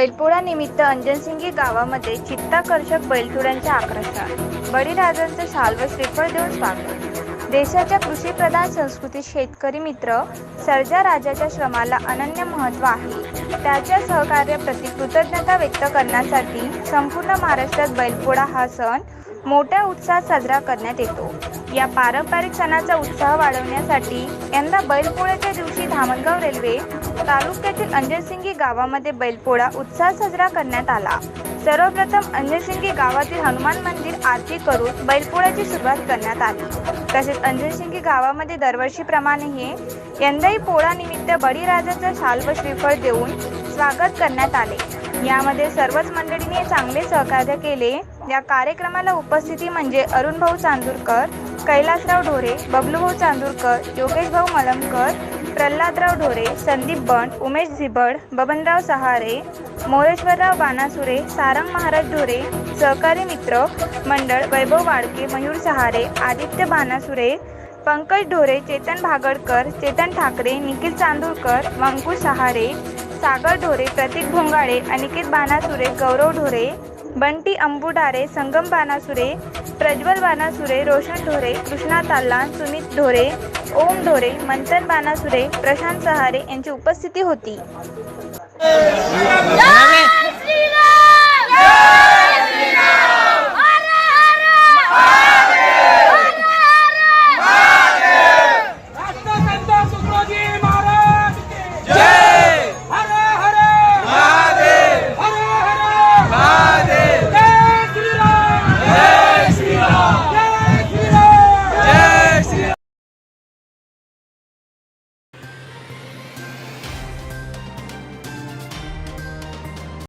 बैलपोळा निमित्त अंजनसिंगी गावामध्ये चित्ताकर्षक बैलचुड्यांचे आकर्षण बळीराजांचं साल व श्रीफळ देऊन स्वागत. देशाच्या कृषीप्रधान संस्कृतीत शेतकरी मित्र सर्जा राजाच्या श्रमाला अनन्य महत्त्व आहे. त्याच्या सहकार्याप्रती कृतज्ञता व्यक्त करण्यासाठी संपूर्ण महाराष्ट्रात बैलपोळा हा सण मोठ्या उत्साहात साजरा करण्यात येतो. या पारंपरिक सणाचा उत्साह वाढवण्यासाठी यंदा बैलपोळ्याच्या दिवशी धामणगाव रेल्वे तालुक्यातील अंजनसिंगी गावामध्ये बैलपोळा उत्साह साजरा करण्यात आला. सर्वप्रथम अंजनसिंगी गावातील हनुमान मंदिर आरती करून बैलपोळ्याची सुरुवात करण्यात आली. तसेच अंजनसिंगी गावामध्ये दरवर्षीप्रमाणेही यंदाही पोळानिमित्त बळीराजाचा शाल व श्रीफळ देऊन स्वागत करण्यात आले. यामध्ये सर्वच मंडळींनी चांगले सहकार्य केले. या कार्यक्रमाला उपस्थिती म्हणजे अरुणभाऊ चांदूरकर कैलासराव ढोरे बबलूभाऊ चांदूरकर योगेशभाऊ मलमकर प्रल्हादराव ढोरे संदीप बंड उमेश झिबड बबनराव सहारे मोरेश्वरराव बाणासुरे सारंग महाराज ढोरे सहकारी मित्र मंडळ वैभव वाडके मयूर सहारे आदित्य बाणासुरे पंकज ढोरे चेतन भागडकर चेतन ठाकरे निखिल चांदूरकर वंकुश सहारे सागर ढोरे प्रतीक भोंगाळे अनिकेत बाणासुरे गौरव ढोरे बंटी अंबुडारे संगम बानासुरे प्रज्वल बानासुरे रोशन ढोरे कृष्णा ताल्लान सुमित ढोरे ओम ढोरे मंथन बाणासुरे प्रशांत सहारे यांची उपस्थिती होती.